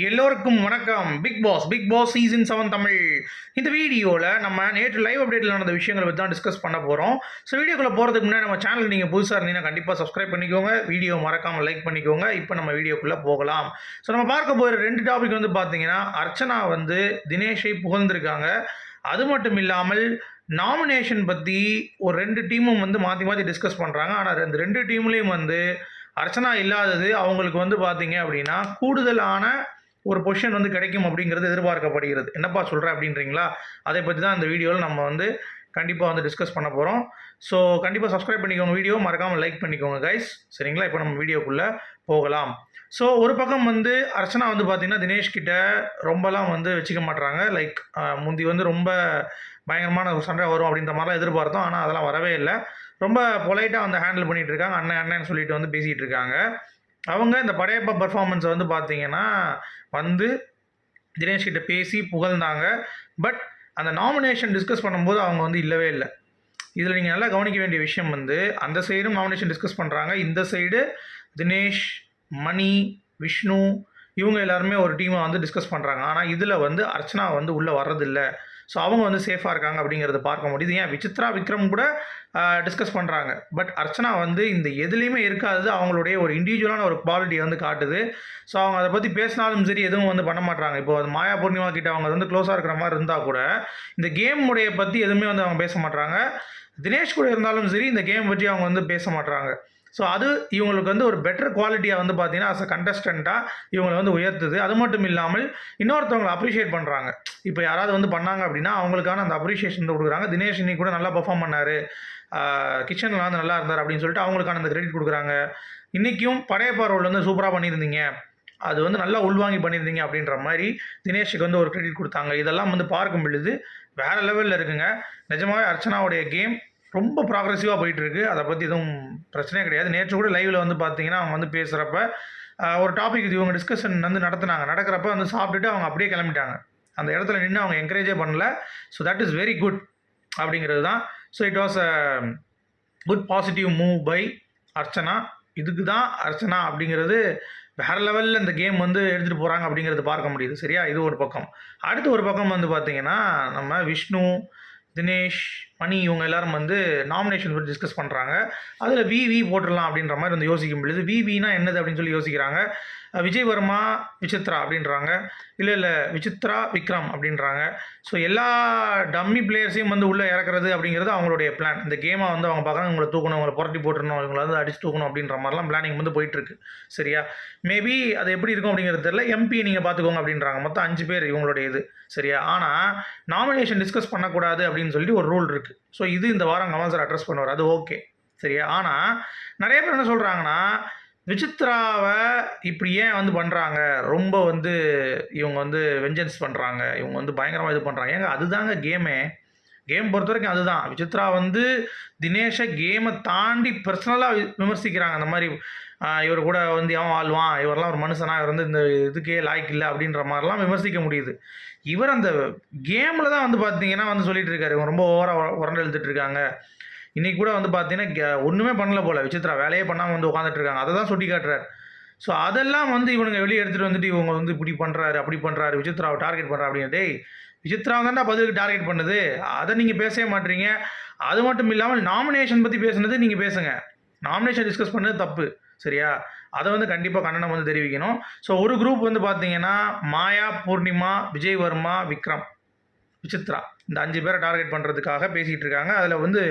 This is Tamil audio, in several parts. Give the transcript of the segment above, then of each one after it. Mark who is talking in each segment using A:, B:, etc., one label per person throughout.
A: எல்லோருக்கும் வணக்கம். Bigg Boss Bigg Boss season seven Tamil. இந்த வீடியோவில் நம்ம நேற்று லைவ் அப்டேட்டில் நடந்த விஷயங்களை பற்றி தான் டிஸ்கஸ் பண்ண போகிறோம் ஸோ வீடியோக்குள்ளே போகிறதுக்கு முன்னாடி நம்ம சேனல் நீங்கள் புதுசாக இருந்தீங்கன்னா கண்டிப்பாக சப்ஸ்கிரைப் பண்ணிக்கோங்க. வீடியோ மறக்காமல் லைக் பண்ணிக்கோங்க. இப்போ நம்ம வீடியோக்குள்ளே போகலாம். ஸோ நம்ம பார்க்க போகிற ரெண்டு டாபிக் வந்து பார்த்தீங்கன்னா அர்ச்சனா வந்து தினேஷை புகழ்ந்திருக்காங்க. அது மட்டும் இல்லாமல் நாமினேஷன் பற்றி ஒரு ரெண்டு டீமும் வந்து மாற்றி மாற்றி டிஸ்கஸ் பண்ணுறாங்க ஆனால் அந்த ரெண்டு டீம்லேயும் வந்து அர்ச்சனா இல்லாதது அவங்களுக்கு வந்து பார்த்தீங்க அப்படின்னா கூடுதலான ஒரு பொசிஷன் வந்து கிடைக்கும் அப்படிங்கிறது எதிர்பார்க்கப்படுகிறது. என்னப்பா சொல்கிற அப்படின்றீங்களா? அதை பற்றி தான் இந்த வீடியோவில் நம்ம வந்து கண்டிப்பாக வந்து டிஸ்கஸ் பண்ண போகிறோம் ஸோ கண்டிப்பாக சப்ஸ்கிரைப் பண்ணிக்கோங்க வீடியோ. மறக்காமல் லைக் பண்ணிக்கோங்க கைஸ் சரிங்களா? இப்போ நம்ம வீடியோக்குள்ளே போகலாம். ஸோ ஒரு பக்கம் வந்து அர்ச்சனா வந்து பார்த்திங்கன்னா தினேஷ் கிட்ட ரொம்பலாம் வந்து வச்சுக்க மாட்றாங்க. லைக் முந்தி வந்து ரொம்ப பயங்கரமான ஒரு சண்டை வரும் அப்படின்ற மாதிரிலாம் எதிர்பார்த்தோம். ஆனால் அதெல்லாம் வரவே இல்லை. ரொம்ப பொலைட்டாக வந்து ஹேண்டில் பண்ணிகிட்டு இருக்காங்க. அண்ணன் அண்ணன்னு சொல்லிட்டு வந்து பேசிகிட்டு இருக்காங்க. அவங்க இந்த படையப்பா பர்ஃபார்மன்ஸை வந்து பார்த்தீங்கன்னா வந்து தினேஷ் கிட்ட பேசி புகழ்ந்தாங்க. பட் அந்த நாமினேஷன் டிஸ்கஸ் பண்ணும்போது அவங்க வந்து இல்லவே இல்லை. இதில் நீங்கள் நல்லா கவனிக்க வேண்டிய விஷயம் வந்து அந்த சைடும் நாமினேஷன் டிஸ்கஸ் பண்ணுறாங்க இந்த சைடு தினேஷ் மணி விஷ்ணு இவங்க எல்லாருமே ஒரு டீமை வந்து டிஸ்கஸ் பண்ணுறாங்க ஆனால் இதில் வந்து அர்ச்சனா வந்து உள்ளே வர்றதில்லை. ஸோ அவங்க வந்து சேஃபாக இருக்காங்க அப்படிங்கிறத பார்க்க முடியுது. ஏன்? விசித்ரா விக்ரம் கூட டிஸ்கஸ் பண்ணுறாங்க பட் அர்ச்சனா வந்து இந்த எதுலேயுமே இருக்காது. அவங்களுடைய ஒரு இண்டிவிஜுவலான ஒரு குவாலிட்டியை வந்து காட்டுது. ஸோ அவங்க அதை பற்றி பேசினாலும் சரி எதுவும் வந்து பண்ண மாட்டாங்க இப்போ அது மாயா பூர்ணிமா கிட்ட அவங்க வந்து க்ளோஸாக இருக்கிற மாதிரி இருந்தால் கூட இந்த கேம் உடைய பற்றி எதுவுமே வந்து அவங்க பேச மாட்டாங்க தினேஷ் கூட இருந்தாலும் சரி இந்த கேம் பற்றி அவங்க வந்து பேச மாட்டாங்க ஸோ அது இவங்களுக்கு வந்து ஒரு பெட்டர் குவாலிட்டியாக வந்து பார்த்தீங்கன்னா அஸ் அ கண்டஸ்டண்ட்டாக இவங்களை வந்து உயர்த்துது. அது மட்டும் இல்லாமல் இன்னொருத்தவங்களை அப்ரிஷியேட் பண்ணுறாங்க இப்போ யாராவது வந்து பண்ணாங்க அப்படின்னா அவங்களுக்கான அந்த அப்ரிஷியேஷன் கொடுக்குறாங்க. தினேஷ் இன்னைக்கு கூட நல்லா பர்ஃபார்ம் பண்ணார். கிச்சனில் வந்து நல்லா இருந்தார் அப்படின்னு சொல்லிட்டு அவங்களுக்கான அந்த கிரெடிட் கொடுக்குறாங்க. இன்றைக்கும் படையப்பா ரோல் வந்து சூப்பராக பண்ணியிருந்தீங்க. அது வந்து நல்லா உள்வாங்கி பண்ணியிருந்தீங்க அப்படின்ற மாதிரி தினேஷுக்கு வந்து ஒரு கிரெடிட் கொடுத்தாங்க. இதெல்லாம் வந்து பார்க்கும் பொழுது வேறு லெவலில் இருக்குங்க. நிஜமாகவே அர்ச்சனாவுடைய கேம் ரொம்ப ப்ராக்ரெசிவாக போயிட்டுருக்கு அதை பற்றி எதுவும் பிரச்சனையே கிடையாது. நேற்று கூட லைவில் வந்து பார்த்தீங்கன்னா அவங்க வந்து பேசுகிறப்ப ஒரு டாபிக் இது இவங்க டிஸ்கஷன் வந்து நடத்துனாங்க. நடக்கிறப்ப வந்து சாப்பிட்டுட்டு அவங்க அப்படியே கிளம்பிட்டாங்க. அந்த இடத்துல நின்று அவங்க என்கரேஜே பண்ணல. So that is very good அப்படிங்கிறது தான். So it was a good positive move by Archana. இதுக்கு தான் அர்ச்சனா அப்படிங்கிறது வேறு லெவலில் இந்த கேம் வந்து எடுத்துகிட்டு போகிறாங்க அப்படிங்கிறது பார்க்க முடியுது. சரியா? இது ஒரு பக்கம். அடுத்து ஒரு பக்கம் வந்து பார்த்திங்கன்னா நம்ம விஷ்ணு தினேஷ் மணி இவங்க எல்லாரும் வந்து நாமினேஷன் பற்றி டிஸ்கஸ் பண்ணுறாங்க அதில் விவி போட்டுடலாம் அப்படின்ற மாதிரி வந்து யோசிக்கும் பொழுது விவினா என்னது அப்படின்னு சொல்லி யோசிக்கிறாங்க. விஜய் வர்மா விசித்ரா அப்படின்றாங்க. இல்லை இல்லை விசித்ரா விக்ரம் அப்படின்றாங்க. ஸோ எல்லா டம்மி பிளேயர்ஸையும் வந்து உள்ளே இறக்குறது அப்படிங்கிறது அவங்களுடைய பிளான் இந்த கேமை வந்து அவங்க பார்க்குறாங்க. இவங்களை தூக்கணும் அவங்களை புரட்டி போட்டுருணும் இவங்களை வந்து அடிச்சு தூக்கணும் அப்படின்ற மாதிரிலாம் பிளானிங் வந்து போயிட்டுருக்கு. சரியா? மேபி அது எப்படி இருக்கும் அப்படிங்கிறது தெரியல. எம்பி நீங்கள் பார்த்துக்கோங்க அப்படின்றாங்க. மொத்தம் அஞ்சு பேர் இவங்களுடைய இது. சரியா? ஆனால் நாமினேஷன் டிஸ்கஸ் பண்ணக்கூடாது அப்படின்னு அப்படின்னு சொல்லிட்டு ஒரு ரூல் இருக்குது ஸோ இது இந்த வாரம் கமல் சார் அட்ரஸ் பண்ணுவார். அது ஓகே சரியா? ஆனால் நிறைய பேர் என்ன சொல்கிறாங்கன்னா விசித்ராவை இப்படி ஏன் வந்து பண்ணுறாங்க ரொம்ப வந்து இவங்க வந்து வெஞ்சன்ஸ் பண்ணுறாங்க இவங்க வந்து பயங்கரமாக இது பண்ணுறாங்க ஏங்க அதுதாங்க கேமே கேம் பொறுத்த வரைக்கும் அதுதான். விசித்ரா வந்து தினேஷை கேமை தாண்டி பர்சனலாக விமர்சிக்கிறாங்க. அந்த மாதிரி இவர் கூட வந்து அவன் ஆள்வான் இவரெல்லாம் ஒரு மனுஷனா இவர் வந்து இந்த இதுக்கே லாய்க்கு இல்லை அப்படின்ற மாதிரிலாம் விமர்சிக்க முடியுது. இவர் அந்த கேமில் தான் வந்து பார்த்தீங்கன்னா வந்து சொல்லிட்டு இருக்காரு இவங்க ரொம்ப ஓவராக உரண்டு எழுதிட்டு இருக்காங்க இன்றைக்கி கூட வந்து பார்த்தீங்கன்னா ஒன்றுமே பண்ணல போல். விசித்ரா வேலையே பண்ணாமல் வந்து உட்காந்துட்டு இருக்காங்க அதை தான் சுட்டி காட்டுறாரு. ஸோ அதெல்லாம் வந்து இவனுங்க வெளியே எடுத்துகிட்டு வந்துட்டு இவங்க வந்து இப்படி பண்ணுறாரு அப்படி பண்ணுறாரு விசித்ராவை டார்கெட் பண்ணுறா அப்படின்னு டேய் விசித்ரா தான்டா பதிலுக்கு டார்கெட் பண்ணுது. அதை நீங்கள் பேசவே மாட்டீங்க. அது மட்டும் இல்லாமல் நாமினேஷன் பற்றி பேசுனது நீங்கள் பேசுங்க. நாமினேஷன் டிஸ்கஸ் பண்ணது தப்பு. சரியா? அதை வந்து கண்டிப்பாக கண்டனம் வந்து தெரிவிக்கணும். ஸோ ஒரு குரூப் வந்து பார்த்தீங்கன்னா மாயா பூர்ணிமா விஜய் வர்மா விக்ரம். விசித்ரா இந்த அஞ்சு பேரை டார்கெட் பண்ணுறதுக்காக பேசிகிட்டு இருக்காங்க. அதில் வந்து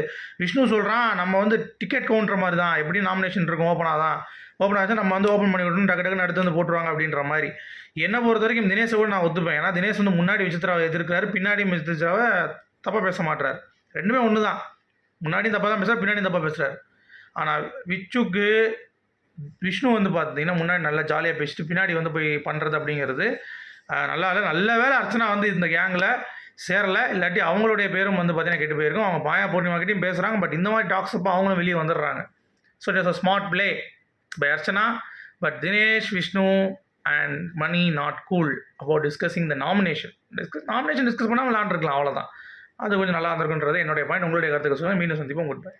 A: விஷ்ணு சொல்கிறான் நம்ம வந்து டிக்கெட் கவுண்டர் மாதிரி தான் எப்படி நாமினேஷன் இருக்கும் ஓப்பனாக தான். ஓப்பன் ஆச்சு நம்ம வந்து ஓப்பன் பண்ணி விட்டு டக்கு டக்குன்னு அடுத்து வந்து போட்டுருவாங்க அப்படின்ற மாதிரி. என்னை பொறுத்த வரைக்கும் தினேஷை கூட நான் ஒத்துப்பேன். ஏன்னா தினேஷ் வந்து முன்னாடி விசித்ராவை எதிர்க்கிறாரு பின்னாடி விசித்ராவை தப்பாக பேச மாட்டார் ரெண்டுமே ஒன்று தான் முன்னாடியும் தப்பாக தான் பேசுகிறார் பின்னாடியும் தப்பாக பேசுகிறார் ஆனால் விச்சுக்கு விஷ்ணு வந்து பார்த்தீங்கன்னா முன்னாடி நல்லா ஜாலியாக பேசிட்டு பின்னாடி வந்து போய் பண்ணுறது அப்படிங்கிறது நல்லா இல்லை. நல்ல வேலை அர்ச்சனா வந்து இந்த கேங்கில் சேரலை இல்லாட்டி அவங்களுடைய பேரும் வந்து பார்த்தீங்கன்னா கெட்டு போயிருக்கும். அவங்க மாயா பூர்ணிமாக்கிட்டையும் பேசுகிறாங்க பட் இந்த மாதிரி டாக்ஸ் அப்போ அவங்களும் வெளியே வந்துடுறாங்க. So it is a smart play by Archana but Dinesh Vishnu and Mani not cool about discussing the nomination discuss nomination discuss பண்ணால் விளாண்டுருக்கலாம் அவ்வளோதான் அது கொஞ்சம் நல்லா இருந்திருக்குன்றது என்னுடைய பாயிண்ட் உங்களுடைய கருத்துக்கு சொல்லுங்கள் மீண்டும் சந்திப்போம். Good bye